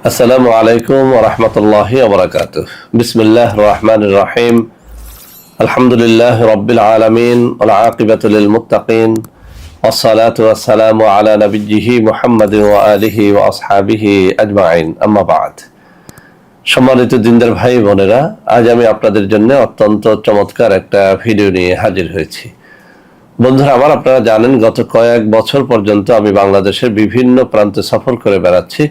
আসসালামু আলাইকুম রহমতুল্লাহ ওবরাকাত বিসমিল্লাহ রহমান রহিম আলহামদুলিল্লাহ রব্বিল আলমিন আকিবাতুল মুতাকিন والصلاة والسلام على نبيه محمد وآله وأصحابه أجمعين أما بعد সম্মানিত দিনদার ভাই বোনেরা আজ আমি আপনাদের জন্য অত্যন্ত চমৎকার একটা ভিডিও নিয়ে হাজির হয়েছি বন্ধুরা আমার আপনারা জানেন গত কয়েক বছর পর্যন্ত আমি বাংলাদেশের বিভিন্ন প্রান্তে সফর করে বেড়াচ্ছি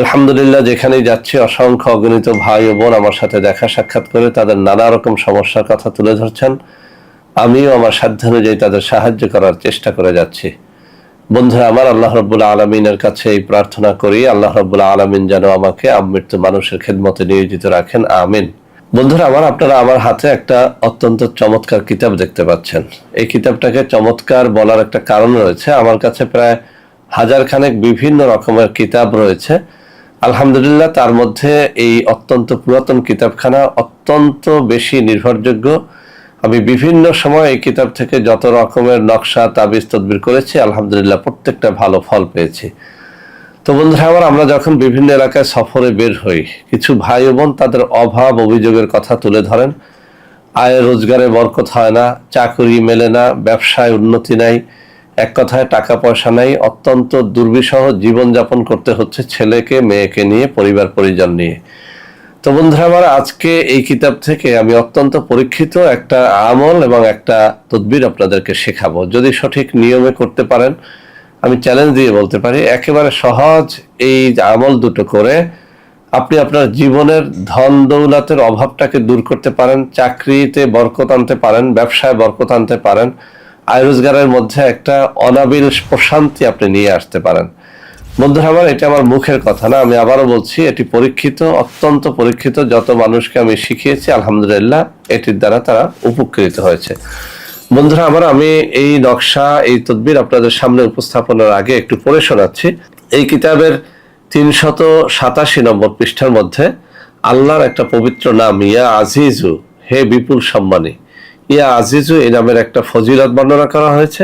আলহামদুলিল্লাহ, যেখানেই যাচ্ছি, অসংখ্য অগণিত ভাই ও বোন আমার সাথে দেখা সাক্ষাৎ করে তাদের নানা রকম সমস্যার কথা তুলে ধরছেন। আমিও আমার সাধ্য অনুযায়ী তাদের সাহায্য করার চেষ্টা করে যাচ্ছি। বন্ধুরা, আমার আল্লাহ রব্বুল্লাহ আলমিনের কাছে এই প্রার্থনা করি, আল্লাহ রব্বুল্লাহ আলমিন যেন আমাকে আমৃত্যু মানুষের খেদমতে নিয়োজিত রাখেন, আমিন। বন্ধুরা, আমার আপনারা আমার হাতে একটা অত্যন্ত চমৎকার কিতাব দেখতে পাচ্ছেন। এই কিতাবটাকে চমৎকার বলার একটা কারণ রয়েছে। আমার কাছে প্রায় হাজার খানেক বিভিন্ন রকমের কিতাব রয়েছে। আলহামদুলিল্লাহ, তার মধ্যে এই অত্যন্ত পুরাতন কিতাবখানা অত্যন্ত বেশি নির্ভরযোগ্য। আমি বিভিন্ন সময় এই কিতাব থেকে যত রকমের নকশা, তাবিজ তদবির করেছি, আলহামদুলিল্লাহ প্রত্যেকটা ভালো ফল পেয়েছি। তো বন্ধুরা আমার আমরা যখন বিভিন্ন এলাকায় সফরে বের হই, কিছু ভাই বোন তাদের অভাব, অভিযোগের কথা তুলে ধরেন। আয় রোজগারে বরকত হয় না, চাকরি মেলে না, ব্যবসায় উন্নতি নাই এক কথায় টাকা পয়সা নাই, অত্যন্ত দুর্বিষহ জীবনযাপন করতে হচ্ছে ছেলেকে, মেয়েকে নিয়ে, পরিবার, পরিজন নিয়ে। তো বন্ধুরা, আমার আজকে এই কিতাব থেকে আমি অত্যন্ত পরীক্ষিত একটা আমল এবং একটা তদবির আপনাদেরকে শেখাবো। যদি সঠিক নিয়মে করতে পারেন, আমি চ্যালেঞ্জ দিয়ে বলতে পারি, একেবারে সহজ এই আমল দুটো করে আপনি আপনার জীবনের ধন দৌলতের অভাবটাকে দূর করতে পারেন, চাকরিতে বরকত আনতে পারেন, ব্যবসায় বরকত আনতে পারেন আয় রোজগারের মধ্যে একটা অনাবিল প্রশান্তি আপনি নিয়ে আসতে পারেন। বন্ধুরা আমার, এটা আমার মুখের কথা না, আমি আবারও বলছি, এটি পরীক্ষিত, অত্যন্ত পরীক্ষিত, যত মানুষকে আমি শিখিয়েছি, আলহামদুলিল্লাহ, এটির দ্বারা তারা উপকৃত হয়েছে। বন্ধুরা আমার, আমি এই নকশা, এই তদবির আপনাদের সামনে উপস্থাপনের আগে একটু পড়ে শোনাচ্ছি। এই কিতাবের তিনশত সাতাশি নম্বর পৃষ্ঠার মধ্যে আল্লাহর একটা পবিত্র নাম, ইয়া আজিজু, হে বিপুল সম্মানী। ইয়া আজিজু, এই নামের একটা ফজিলত বর্ণনা করা হয়েছে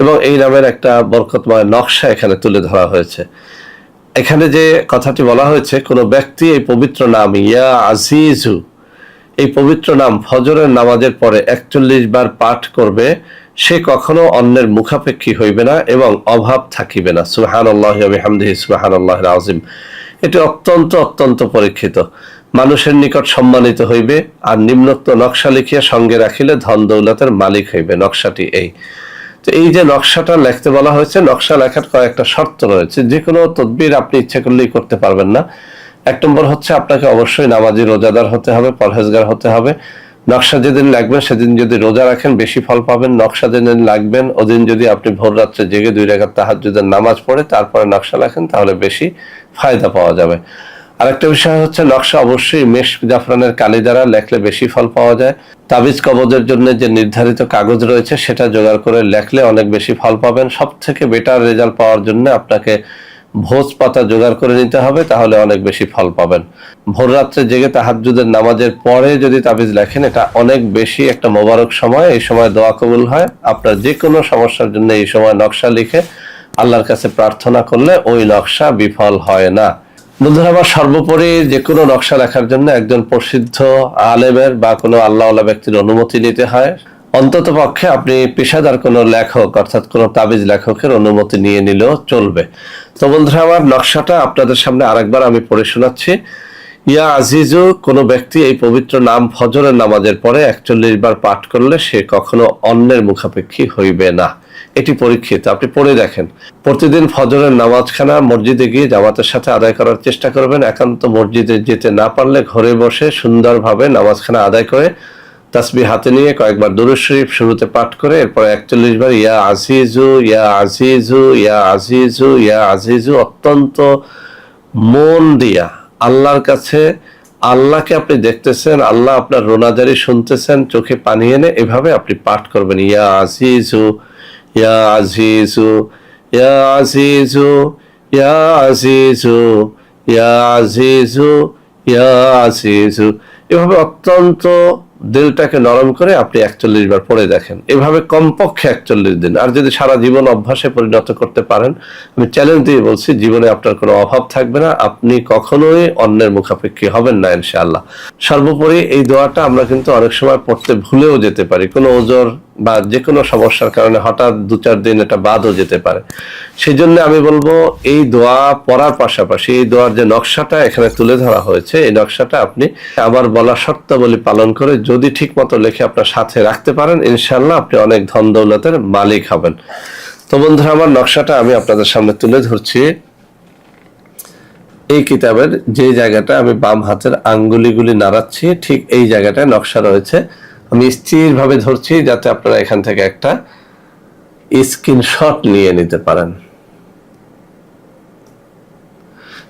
এবং এই নামের একটা বরকতময় নকশা এখানে তুলে ধরা হয়েছে। এখানে যে কথাটি বলা হয়েছে, কোনো ব্যক্তি এই পবিত্র নাম ইয়া আজিজু, এই পবিত্র নাম ফজরের নামাজের পরে একচল্লিশ বার পাঠ করবে, সে কখনো অন্যের মুখাপেক্ষী হইবে না এবং অভাব থাকিবে না। সুহান আল্লাহ হামদিহি সুহান আল্লাহ আজিম এটি অত্যন্ত অত্যন্ত পরীক্ষিত। মানুষের নিকট সম্মানিত হইবে, আর নিম্নোক্ত নকশা লিখিয়া সঙ্গে রাখিলে ধন দৌলতের মালিক হইবে। নকশাটি এই। তো এই যে নকশাটা লিখতে বলা হয়েছে, নকশা লেখার কয়েকটা শর্ত রয়েছে। যে কোনো তদবির আপনি ইচ্ছা করলেই করতে পারবেন না। এক নম্বর হচ্ছে আপনাকে অবশ্যই নামাজি রোজাদার হতে হবে, পরহেজগার হতে হবে। নকশা যেদিন লাগবে, সেদিন যদি রোজা রাখেন, বেশি ফল পাবেন। নকশা যেদিন লাগবেন ওদিন যদি আপনি ভোর রাত্রে জেগে দুই রেখার তাহাজুদের নামাজ পড়ে তারপরে নকশা লেখেন, তাহলে বেশি ফায়দা পাওয়া যাবে। আরেকটা বিষয় হচ্ছে, নকশা অবশ্যই মেষ জাফরানের কালি দ্বারা লেখলে বেশি ফল পাওয়া যায়। তাবিজ কবজের জন্য যে নির্ধারিত কাগজ রয়েছে, সেটা জোগাড় করে লেখলে অনেক বেশি ফল পাবেন। সব থেকে বেটার রেজাল্ট পাওয়ার জন্য আপনাকে ভোজ পাতা জোগাড় করে নিতে হবে, তাহলে অনেক বেশি ফল পাবেন। ভোর রাত্রে জেগে তাহাজুদের নামাজের পরে যদি তাবিজ লেখেন, এটা অনেক বেশি একটা মোবারক সময়। এই সময় দোয়া কবুল হয়। আপনার যে কোনো সমস্যার জন্য এই সময় নকশা লিখে আল্লাহর কাছে প্রার্থনা করলে ওই নকশা বিফল হয় না। বন্ধুরা সর্বোপরি যে কোনো নকশা লেখার জন্য একজন প্রসিদ্ধ আলেমের বা কোনো আল্লাহ ব্যক্তির অনুমতি নিতে হয়। অন্তত পক্ষে আপনি পেশাদার কোনো লেখক, অর্থাৎ কোনো তাবিজ লেখকের অনুমতি নিয়ে নিলেও চলবে। তো বন্ধুরা, আমার নকশাটা আপনাদের সামনে আরেকবার আমি পড়ে শোনাচ্ছি। ইয়া আজিজু, কোনো ব্যক্তি এই পবিত্র নাম ফজরের নামাজের পরে একচল্লিশ বার পাঠ করলে সে কখনো অন্যের মুখাপেক্ষী হইবে না। এটি পরীক্ষিত। আপনি পড়ে দেখেন। প্রতিদিন ফজরের নামাজখানা মসজিদে গিয়ে জামাতের সাথে আদায় করার চেষ্টা করবেন। একান্ত মসজিদে যেতে না পারলে ঘরে বসে সুন্দরভাবে নামাজখানা আদায় করে তাসবি হাতে নিয়ে কয়েকবার দুরুদ শরীফ শুরুতে পাঠ করে এরপরে একচল্লিশ বার ইয়া আজিজু ইয়া আজিজু ইয়া আজিজু ইয়া আজিজু অত্যন্ত মন দিয়া আল্লাহর কাছে আল্লাহকে আপনি দেখতেছেন, আল্লাহ আপনার রোনাজারি শুনতেছেন, চোখে পানি এনে এভাবে আপনি পাঠ করবেন। ইয়া আজিজু ইয়া আজিজু ইয়া আজিজু ইয়া আজিজু ইয়া আজিজু ইয়া আজিজু। এভাবে অত্যন্ত দিলটাকে নরম করে আপনি একচল্লিশ বার পড়ে দেখেন। এভাবে কমপক্ষে একচল্লিশ দিন। আর যদি সারা জীবন অভ্যাসে পরিণত করতে পারেন, আমি চ্যালেঞ্জ দিয়ে বলছি, জীবনে আপনার কোনো অভাব থাকবে না। আপনি কখনোই অন্যের মুখাপেক্ষী হবেন না, ইনশাআল্লাহ। সর্বোপরি এই দোয়াটা আমরা কিন্তু অনেক সময় পড়তে ভুলেও যেতে পারি। কোনো ওজোর বা যে কোনো সমস্যার কারণে হঠাৎ দু চার দিন এটা বাদও যেতে পারে। সেই জন্য আমি বলব, এই দোয়া পড়ার পাশাপাশি এই দোয়ার যে নকশাটা এখানে তুলে ধরা হয়েছে, এই নকশাটা আপনি আবার বলা শর্তাবলী পালন করে যদি ঠিক মতো লেখে আপনার সাথে রাখতে পারেন ইনশাল্লাহ আপনি অনেক ধন দৌলতের মালিক হবেন। তো বন্ধুরা, আমার নকশাটা আমি আপনাদের সামনে তুলে ধরছি। এই কিতাবের যে জায়গাটা আমি বাম হাতের আঙ্গুলিগুলি নাড়াচ্ছি, ঠিক এই জায়গাটায় নকশা রয়েছে। আমি স্থিরভাবে ধরছি যাতে আপনারা এখান থেকে একটা স্ক্রিনশট নিয়ে নিতে পারেন।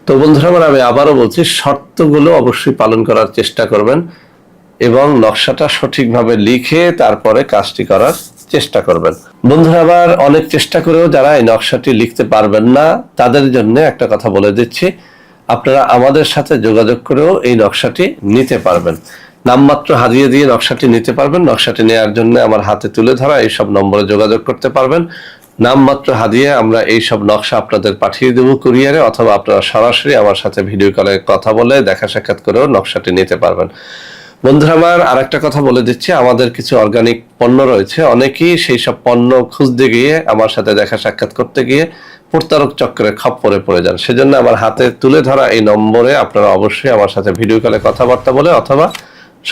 তো বন্ধুরা, আমার আমি আবারও বলছি, শর্তগুলো অবশ্যই পালন করার চেষ্টা করবেন এবং নকশাটা সঠিকভাবে লিখে তারপরে কাজটি করার চেষ্টা করবেন। বন্ধুরা, আবার অনেক চেষ্টা করেও যারা এই নকশাটি লিখতে পারবেন না, তাদের জন্য একটা কথা বলে দিচ্ছি, আপনারা আমাদের সাথে যোগাযোগ করেও এই নকশাটি নিতে পারবেন। নামমাত্র হারিয়ে দিয়ে নকশাটি নিতে পারবেন। নকশাটি নেওয়ার জন্য আমার হাতে তুলে ধরা এইসব নম্বরে যোগাযোগ করতে পারবেন। নামমাত্র হাদিয়ে আমরা এই সব নকশা আপনাদের পাঠিয়ে দেবো কুরিয়ারে অথবা আপনারা সরাসরি আমার সাথে ভিডিও কলে কথা বলে দেখা সাক্ষাৎ করেও নকশাটি নিতে পারবেন। বন্ধুরা আমার আরেকটা কথা বলে দিচ্ছি, আমাদের কিছু অর্গানিক পণ্য রয়েছে। অনেকেই সেই সব পণ্য খুঁজতে গিয়ে, আমার সাথে দেখা সাক্ষাৎ করতে গিয়ে প্রতারক চক্রে খপ্পরে পড়ে যান। সেজন্য আমার হাতে তুলে ধরা এই নম্বরে আপনারা অবশ্যই আমার সাথে ভিডিও কলে কথাবার্তা বলে অথবা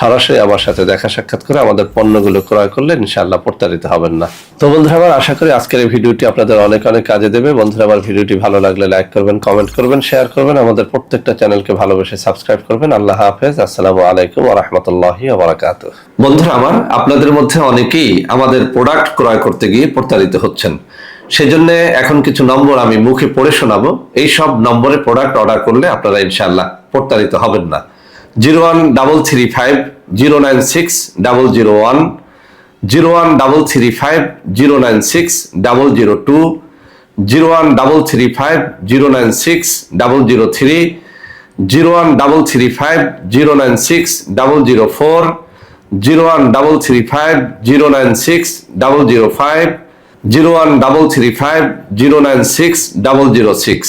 সরাসরি আমার সাথে দেখা সাক্ষাৎ করে আমাদের পণ্যগুলো ক্রয় করলে ইনশাআল্লাহ প্রতারিত হবেন না। তো বন্ধুরা, আমার আশা করি আজকের এই ভিডিওটি আপনাদের অনেক অনেক কাজে দেবে। বন্ধুরা, আমার ভিডিওটি ভালো লাগলে লাইক করবেন, কমেন্ট করবেন, শেয়ার করবেন। আমাদের প্রত্যেকটা চ্যানেলকে ভালোবেসে সাবস্ক্রাইব করবেন। আল্লাহ হাফেজ। আসসালামু আলাইকুম রাহমাতুল্লাহি ওয়া বারাকাতুহু। বন্ধুরা, আমার আপনাদের মধ্যে অনেকেই আমাদের প্রোডাক্ট ক্রয় করতে গিয়ে প্রতারিত হচ্ছেন। সেজন্য এখন কিছু নম্বর আমি মুখে পড়ে শোনাবো। এই সব নম্বরে প্রোডাক্ট অর্ডার করলে আপনারা ইনশাআল্লাহ প্রতারিত হবেন না। Zero one double three five zero nine six double zero one zero one double three five zero nine six double zero two zero one double three five zero nine six double zero three zero one double three five zero nine six double zero four zero one double three five zero nine six double zero five zero one double three five zero nine six double zero six